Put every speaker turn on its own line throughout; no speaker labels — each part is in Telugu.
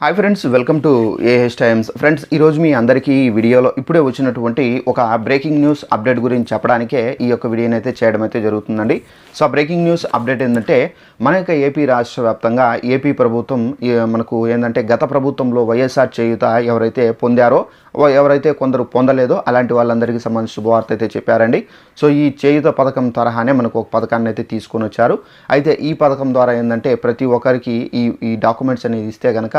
Hi friends welcome to AH times friends ఈరోజు మీ అందరికీ ఈ వీడియోలో ఇప్పుడే వచ్చినటువంటి ఒక బ్రేకింగ్ న్యూస్ అప్డేట్ గురించి చెప్పడానికే ఈ యొక్క వీడియోని అయితే చేయడం అయితే జరుగుతుందండి. సో ఆ బ్రేకింగ్ న్యూస్ అప్డేట్ ఏంటంటే మన యొక్క ఏపీ రాష్ట్ర వ్యాప్తంగా ఏపీ ప్రభుత్వం మనకు ఏంటంటే గత ప్రభుత్వంలో వైఎస్ఆర్ చేయుత ఎవరైతే పొందారో ఎవరైతే కొందరు పొందలేదో అలాంటి వాళ్ళందరికీ సంబంధించి శుభవార్త అయితే చెప్పారండి. సో ఈ చేయుత పథకం తరహానే మనకు ఒక పథకాన్ని అయితే తీసుకొని వచ్చారు. అయితే ఈ పథకం ద్వారా ఏంటంటే ప్రతి ఒక్కరికి ఈ ఈ డాక్యుమెంట్స్ అనేది ఇస్తే కనుక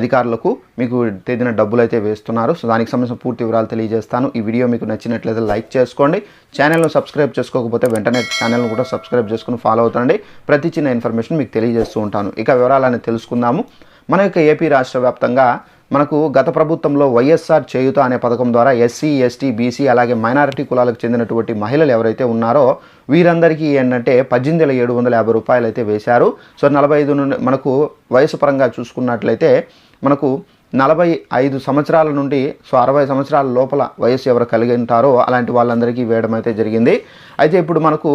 అధికారులకు మీకు తేదీన డబ్బులు అయితే వేస్తున్నారు. సో దానికి సంబంధించిన పూర్తి వివరాలు తెలియజేస్తాను. ఈ వీడియో మీకు నచ్చినట్లయితే లైక్ చేసుకోండి. ఛానల్ను సబ్స్క్రైబ్ చేసుకోకపోతే వెంటనే ఛానల్ను కూడా సబ్స్క్రైబ్ చేసుకుని ఫాలో అవుతుండండి. ప్రతి చిన్న ఇన్ఫర్మేషన్ మీకు తెలియజేస్తూ ఉంటాను. ఇక వివరాలని తెలుసుకుందాము. మన యొక్క ఏపీ రాష్ట్ర వ్యాప్తంగా మనకు గత ప్రభుత్వంలో వైఎస్ఆర్ చేయుత అనే పథకం ద్వారా ఎస్సీ ఎస్టీ బీసీ అలాగే మైనారిటీ కులాలకు చెందినటువంటి మహిళలు ఎవరైతే ఉన్నారో వీరందరికీ ఏంటంటే పద్దెనిమిది వేల ఏడు వందల యాభై రూపాయలు అయితే వేశారు. సో నలభై ఐదు నుండి మనకు వయసు పరంగా చూసుకున్నట్లయితే మనకు నలభై ఐదు సంవత్సరాల నుండి సో అరవై సంవత్సరాల లోపల వయసు ఎవరు కలిగి ఉంటారో అలాంటి వాళ్ళందరికీ వేయడం అయితే జరిగింది. అయితే ఇప్పుడు మనకు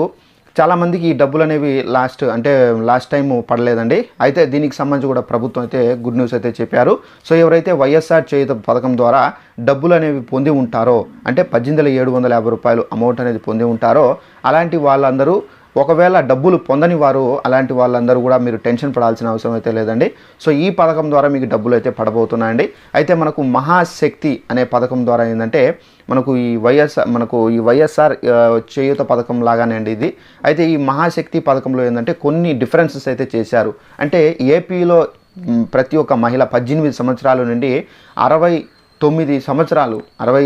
చాలామందికి ఈ డబ్బులు అనేవి లాస్ట్ అంటే లాస్ట్ టైం పడలేదండి. అయితే దీనికి సంబంధించి కూడా ప్రభుత్వం అయితే గుడ్ న్యూస్ అయితే చెప్పారు. సో ఎవరైతే వైఎస్ఆర్ చేయుత పథకం ద్వారా డబ్బులు అనేవి పొంది ఉంటారో అంటే పద్దెనిమిది ఏడు వందల యాభై రూపాయలు అమౌంట్ అనేది పొంది ఉంటారో అలాంటి వాళ్ళందరూ ఒకవేళ డబ్బులు పొందని వారు అలాంటి వాళ్ళందరూ కూడా మీరు టెన్షన్ పడాల్సిన అవసరం అయితే లేదండి. సో ఈ పథకం ద్వారా మీకు డబ్బులు అయితే పడబోతున్నాయండి. అయితే మనకు మహాశక్తి అనే పథకం ద్వారా ఏంటంటే మనకు ఈ వైఎస్ఆర్ మనకు ఈ వైఎస్ఆర్ చేయూత పథకం లాగానే అండి ఇది. అయితే ఈ మహాశక్తి పథకంలో ఏంటంటే కొన్ని డిఫరెన్సెస్ అయితే చేశారు. అంటే ఏపీలో ప్రతి ఒక్క మహిళ పద్దెనిమిది సంవత్సరాల నుండి అరవై తొమ్మిది సంవత్సరాలు అరవై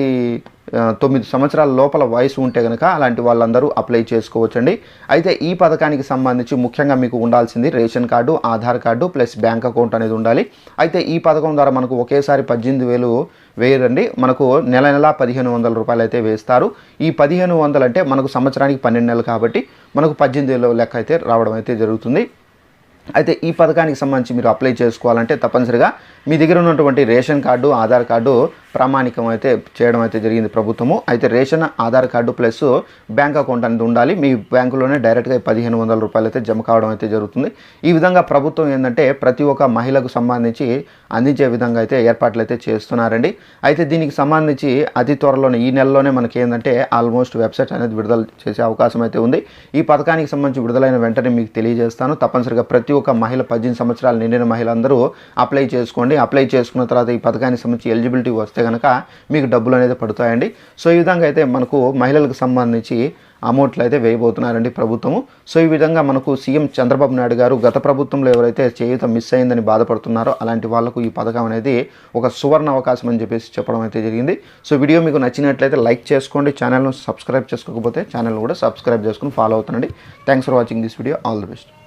తొమ్మిది సంవత్సరాల లోపల వయసు ఉంటే కనుక అలాంటి వాళ్ళందరూ అప్లై చేసుకోవచ్చండి. అయితే ఈ పథకానికి సంబంధించి ముఖ్యంగా మీకు ఉండాల్సింది ration card Aadhaar card plus bank account అనేది ఉండాలి. అయితే ఈ పథకం ద్వారా మనకు ఒకేసారి పద్దెనిమిది వేలు వేయరండి. మనకు నెల నెల పదిహేను వందల రూపాయలు అయితే వేస్తారు. ఈ పదిహేను వందలు అంటే మనకు సంవత్సరానికి పన్నెండు నెలలు కాబట్టి మనకు పద్దెనిమిది వేలు లెక్క అయితే రావడం అయితే జరుగుతుంది. అయితే ఈ పథకానికి సంబంధించి మీరు అప్లై చేసుకోవాలంటే తప్పనిసరిగా మీ దగ్గర ఉన్నటువంటి రేషన్ కార్డు ఆధార్ కార్డు ప్రామాణికం అయితే చేయడం అయితే జరిగింది ప్రభుత్వము. అయితే ration Aadhaar card plus bank account అనేది ఉండాలి. మీ బ్యాంకులోనే డైరెక్ట్గా పదిహేను వందల రూపాయలు అయితే జమ కావడం అయితే జరుగుతుంది. ఈ విధంగా ప్రభుత్వం ఏంటంటే ప్రతి ఒక్క మహిళకు సంబంధించి అందించే విధంగా అయితే ఏర్పాట్లు అయితే చేస్తున్నారండి. అయితే దీనికి సంబంధించి అతి త్వరలోనే ఈ నెలలోనే మనకి ఏంటంటే ఆల్మోస్ట్ వెబ్సైట్ అనేది విడుదల చేసే అవకాశం అయితే ఉంది. ఈ పథకానికి సంబంధించి విడుదలైన వెంటనే మీకు తెలియజేస్తాను. తప్పనిసరిగా ప్రతి ఒక్క మహిళ పద్దెనిమిది సంవత్సరాలు నిండిన మహిళలందరూ అప్లై చేసుకోండి. అప్లై చేసుకున్న తర్వాత ఈ పథకానికి సంబంధించి ఎలిజిబిలిటీ వస్తే కనుక మీకు డబ్బులు అనేది పడుతాయండి. సో ఈ విధంగా అయితే మనకు మహిళలకు సంబంధించి అమౌంట్లు అయితే వేయబోతున్నారండి ప్రభుత్వము. సో ఈ విధంగా మనకు సీఎం చంద్రబాబు నాయుడు గారు గత ప్రభుత్వంలో ఎవరైతే చేయుత మిస్ అయిందని బాధపడుతున్నారో అలాంటి వాళ్ళకు ఈ పథకం అనేది ఒక సువర్ణ అవకాశం అని చెప్పేసి చెప్పడం అయితే జరిగింది. సో వీడియో మీకు నచ్చినట్లయితే లైక్ చేసుకోండి. ఛానల్ను సబ్స్క్రైబ్ చేసుకోకపోతే ఛానల్ కూడా సబ్స్క్రైబ్ చేసుకుని follow అవుతుండండి. Thanks for watching this video. All the best.